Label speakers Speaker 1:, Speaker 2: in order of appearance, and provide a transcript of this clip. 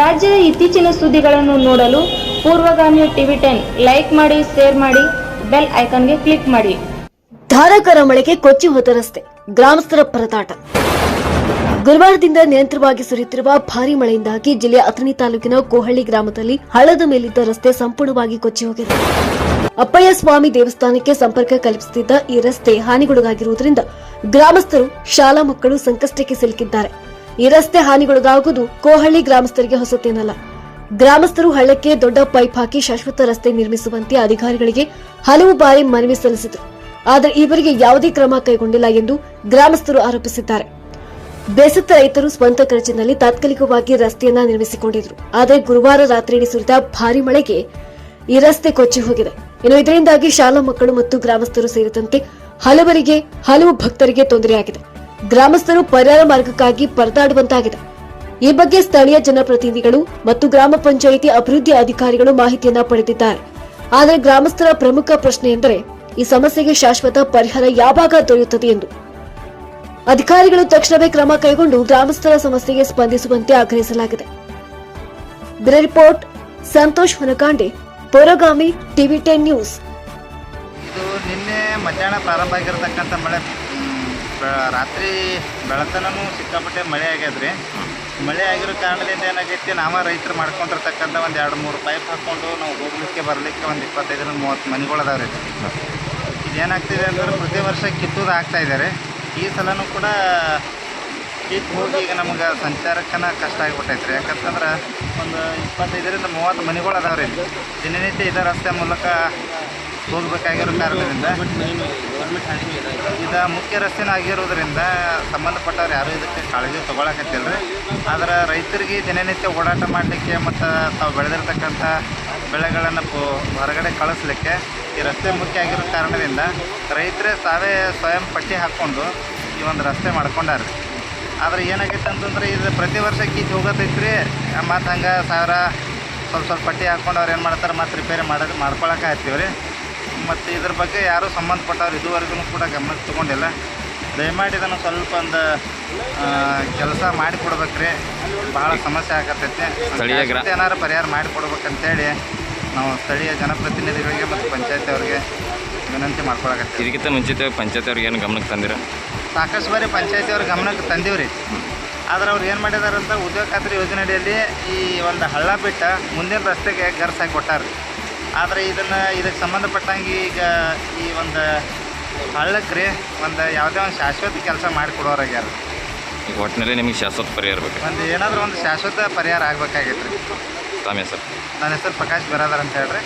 Speaker 1: ರಾಜ್ಯದ ಇತ್ತೀಚಿನ ಸುದ್ದಿಗಳನ್ನು ನೋಡಲು ಪೂರ್ವಗಾಮಿ ಟಿವಿ ಟೆನ್ ಲೈಕ್ ಮಾಡಿ, ಶೇರ್ ಮಾಡಿ, ಬೆಲ್ ಐಕಾನ್ಗೆ ಕ್ಲಿಕ್ ಮಾಡಿ.
Speaker 2: ಧಾರಾಕಾರ ಮಳೆಗೆ ಕೊಚ್ಚಿ ಹೋದ ರಸ್ತೆ ಗ್ರಾಮಸ್ಥರ ಪರದಾಟ. ಗುರುವಾರದಿಂದ ನಿರಂತರವಾಗಿ ಸುರಿಯುತ್ತಿರುವ ಭಾರಿ ಮಳೆಯಿಂದಾಗಿ ಜಿಲ್ಲೆಯ ಅಥಣಿ ತಾಲೂಕಿನ ಕೋಹಳ್ಳಿ ಗ್ರಾಮದಲ್ಲಿ ಹಳ್ಳದ ಮೇಲಿದ್ದ ರಸ್ತೆ ಸಂಪೂರ್ಣವಾಗಿ ಕೊಚ್ಚಿ ಹೋಗಿದೆ. ಅಪ್ಪಯ್ಯ ಸ್ವಾಮಿ ದೇವಸ್ಥಾನಕ್ಕೆ ಸಂಪರ್ಕ ಕಲ್ಪಿಸುತ್ತಿದ್ದ ಈ ರಸ್ತೆ ಹಾನಿಗೊಳಗಾಗಿರುವುದರಿಂದ ಗ್ರಾಮಸ್ಥರು, ಶಾಲಾ ಮಕ್ಕಳು ಸಂಕಷ್ಟಕ್ಕೆ ಸಿಲುಕಿದ್ದಾರೆ. ಈ ರಸ್ತೆ ಹಾನಿಗೊಳಗಾಗುವುದು ಕೋಹಳ್ಳಿ ಗ್ರಾಮಸ್ಥರಿಗೆ ಹೊಸತೇನಲ್ಲ. ಗ್ರಾಮಸ್ಥರು ಹಳ್ಳಕ್ಕೆ ದೊಡ್ಡ ಪೈಪ್ ಹಾಕಿ ಶಾಶ್ವತ ರಸ್ತೆ ನಿರ್ಮಿಸುವಂತೆ ಅಧಿಕಾರಿಗಳಿಗೆ ಹಲವು ಬಾರಿ ಮನವಿ ಸಲ್ಲಿಸಿದರು. ಆದರೆ ಈವರೆಗೆ ಯಾವುದೇ ಕ್ರಮ ಕೈಗೊಂಡಿಲ್ಲ ಎಂದು ಗ್ರಾಮಸ್ಥರು ಆರೋಪಿಸಿದ್ದಾರೆ. ಬೇಸತ್ತ ರೈತರು ಸ್ವಂತ ಖರ್ಚಿನಲ್ಲಿ ತಾತ್ಕಾಲಿಕವಾಗಿ ರಸ್ತೆಯನ್ನ ನಿರ್ಮಿಸಿಕೊಂಡಿದ್ರು. ಆದರೆ ಗುರುವಾರ ರಾತ್ರಿ ಸುರಿದ ಭಾರಿ ಮಳೆಗೆ ಈ ರಸ್ತೆ ಕೊಚ್ಚಿ ಹೋಗಿದೆ. ಇನ್ನು ಇದರಿಂದಾಗಿ ಶಾಲಾ ಮಕ್ಕಳು ಮತ್ತು ಗ್ರಾಮಸ್ಥರು ಸೇರಿದಂತೆ ಹಲವರಿಗೆ, ಹಲವು ಭಕ್ತರಿಗೆ ತೊಂದರೆಯಾಗಿದೆ. ಗ್ರಾಮಸ್ಥರು ಪರಿಹಾರ ಮಾರ್ಗಕ್ಕಾಗಿ ಪರದಾಡುವಂತಾಗಿದೆ. ಈ ಬಗ್ಗೆ ಸ್ಥಳೀಯ ಜನಪ್ರತಿನಿಧಿಗಳು ಮತ್ತು ಗ್ರಾಮ ಪಂಚಾಯಿತಿ ಅಭಿವೃದ್ಧಿ ಅಧಿಕಾರಿಗಳು ಮಾಹಿತಿಯನ್ನ ಪಡೆದಿದ್ದಾರೆ. ಆದರೆ ಗ್ರಾಮಸ್ಥರ ಪ್ರಮುಖ ಪ್ರಶ್ನೆ ಎಂದರೆ, ಈ ಸಮಸ್ಯೆಗೆ ಶಾಶ್ವತ ಪರಿಹಾರ ಯಾವಾಗ ದೊರೆಯುತ್ತದೆ ಎಂದು. ಅಧಿಕಾರಿಗಳು ತಕ್ಷಣವೇ ಕ್ರಮ ಕೈಗೊಂಡು ಗ್ರಾಮಸ್ಥರ ಸಮಸ್ಯೆಗೆ ಸ್ಪಂದಿಸುವಂತೆ ಆಗ್ರಹಿಸಲಾಗಿದೆ. Report, Santosh Honakande, ಪೊರಗಾಮಿ, TV ten news.
Speaker 3: ಇದು ನಿನ್ನೆ ಮಧ್ಯಾಹ್ನ ಪ್ರಾರಂಭ ಆಗಿರತಕ್ಕಂಥ ಮಳೆ. ರಾತ್ರಿ ಬೆಳತನೂ ಸಿಕ್ಕಾಪಟ್ಟೆ ಮಳೆ ಆಗ್ಯದ್ರಿ. ಮಳೆ ಆಗಿರೋ ಕಾರಣದಿಂದ ಏನಾಗೈತಿ, ನಾವ ರೈತರು ಮಾಡ್ಕೊಂಡಿರ್ತಕ್ಕಂಥ ಒಂದು ಎರಡು ಮೂರು ಪೈಪ್ ಹಾಕ್ಕೊಂಡು ನಾವು ಹೋಗ್ಲಿಕ್ಕೆ, ಬರಲಿಕ್ಕೆ ಒಂದು ಇಪ್ಪತ್ತೈದರಿಂದ ಮೂವತ್ತು ಮನೆಗಳು ಅದಾವೆ ರೀ ಇದೇನಾಗ್ತಿದೆ ಅಂದ್ರೆ ಪ್ರತಿ ವರ್ಷ ಕಿತ್ತೂದು ಆಗ್ತಾ ಇದ್ದಾರೆ ಈ ಸಲನೂ ಕೂಡ ಕಿತ್ತು ಹೋಗಿ ಈಗ ನಮ್ಗೆ ಸಂಚಾರಕ್ಕನ ಕಷ್ಟ ಆಗಿಬಿಟ್ಟೈತೆ ರೀ ಯಾಕಂತಂದ್ರೆ ಒಂದು ಇಪ್ಪತ್ತೈದರಿಂದ ಮೂವತ್ತು ಮನೆಗಳು ಅದಾವೆ ರೀ ದಿನನಿತ್ಯ ಇದೇ ರಸ್ತೆ ಮೂಲಕ ಹೋಗ್ಬೇಕಾಗಿರೋ ಕಾರಣದಿಂದ ಇದು. ಮುಖ್ಯ ರಸ್ತೆನ ಆಗಿರೋದ್ರಿಂದ ಸಂಬಂಧಪಟ್ಟವ್ರು ಯಾರೂ ಇದಕ್ಕೆ ಕಾಳಜಿ ತೊಗೊಳಕತ್ತಿಲ್ಲ ರೀ ಆದ್ರೆ ರೈತರಿಗೆ ದಿನನಿತ್ಯ ಓಡಾಟ ಮಾಡಲಿಕ್ಕೆ ಮತ್ತು ತಾವು ಬೆಳೆದಿರ್ತಕ್ಕಂಥ ಬೆಳೆಗಳನ್ನು ಹೊರಗಡೆ ಕಳಿಸ್ಲಿಕ್ಕೆ ಈ ರಸ್ತೆ ಮುಖ್ಯ ಆಗಿರೋ ಕಾರಣದಿಂದ ರೈತರೇ ತಾವೇ ಸ್ವಯಂ ಪಟ್ಟಿ ಹಾಕ್ಕೊಂಡು ಈ ಒಂದು ರಸ್ತೆ ಮಾಡ್ಕೊಂಡಾರ. ಆದ್ರೆ ಏನಾಗೈತೆ ಅಂತಂದ್ರೆ ಇದು ಪ್ರತಿ ವರ್ಷ ಕೀಚ್ ಹೋಗತೈತಿ ರೀ ಮತ್ತು ಹಂಗೆ ಸಾವಿರ ಸ್ವಲ್ಪ ಸ್ವಲ್ಪ ಪಟ್ಟಿ ಹಾಕ್ಕೊಂಡು ಅವ್ರು ಏನು ಮಾಡ್ತಾರೆ ಮತ್ತು ರಿಪೇರಿ ಮಾಡೋದು ಮಾಡ್ಕೊಳಕ್ಕೆ ಹತ್ತೀವಿ ರೀ ಮತ್ತು ಇದ್ರ ಬಗ್ಗೆ ಯಾರೂ ಸಂಬಂಧಪಟ್ಟವ್ರು ಇದುವರೆಗೂ ಕೂಡ ಗಮನಕ್ಕೆ ತಗೊಂಡಿಲ್ಲ. ದಯಮಾಡಿ ಇದನ್ನು ಸ್ವಲ್ಪ ಒಂದು ಕೆಲಸ ಮಾಡಿ ಕೊಡ್ಬೇಕ್ರಿ ಭಾಳ ಸಮಸ್ಯೆ ಆಗತ್ತೈತಿ ಏನಾರು ಪರಿಹಾರ ಮಾಡಿಕೊಡ್ಬೇಕಂತೇಳಿ ನಾವು ಸ್ಥಳೀಯ ಜನಪ್ರತಿನಿಧಿಗಳಿಗೆ ಮತ್ತು ಪಂಚಾಯತಿ ಅವರಿಗೆ ವಿನಂತಿ ಮಾಡ್ಕೊಳಕತ್ತೀವಿ.
Speaker 4: ಇದಕ್ಕಿಂತ ಮುಂಚಿತ ಪಂಚಾಯತ್ ಅವ್ರಿಗೆ ಏನು ಗಮನಕ್ಕೆ ತಂದಿರ?
Speaker 3: ಸಾಕಷ್ಟು ಬಾರಿ ಪಂಚಾಯತಿ ಅವ್ರ ಗಮನಕ್ಕೆ ತಂದೀವಿ ರೀ ಆದ್ರೆ ಅವ್ರು ಏನು ಮಾಡಿದಾರಂತ ಉದ್ಯೋಗ ಖಾತ್ರಿ ಯೋಜನೆ ಅಡಿಯಲ್ಲಿ ಈ ಒಂದು ಹಳ್ಳ ಬಿಟ್ಟ ಮುಂದಿನ ರಸ್ತೆಗೆ ಗರ್ಸ್ ಹಾಕಿ ಕೊಟ್ಟಾರ ಆದರೆ ಇದನ್ನು ಇದಕ್ಕೆ ಸಂಬಂಧಪಟ್ಟಂಗೆ ಈಗ ಈ ಒಂದು ಹಳ್ಳಕ್ಕೆ ರೀ ಒಂದು ಯಾವುದೇ ಒಂದು ಶಾಶ್ವತ ಕೆಲಸ ಮಾಡಿ ಕೊಡೋರಾಗ್ಯಾರ
Speaker 4: ಈಗ ಒಟ್ಟಿನಲ್ಲಿ ನಿಮಗೆ ಶಾಶ್ವತ ಪರಿಹಾರ ಬೇಕು.
Speaker 3: ಒಂದು ಏನಾದರೂ ಒಂದು ಶಾಶ್ವತ ಪರಿಹಾರ ಆಗಬೇಕಾಗಿತ್ತು ರೀ
Speaker 4: ತಮ್ಮ ಹೆಸರು.
Speaker 3: ನನ್ನ ಹೆಸರು ಪ್ರಕಾಶ್ ಬಿರಾದರ್ ಅಂತ ಹೇಳ್ರಿ.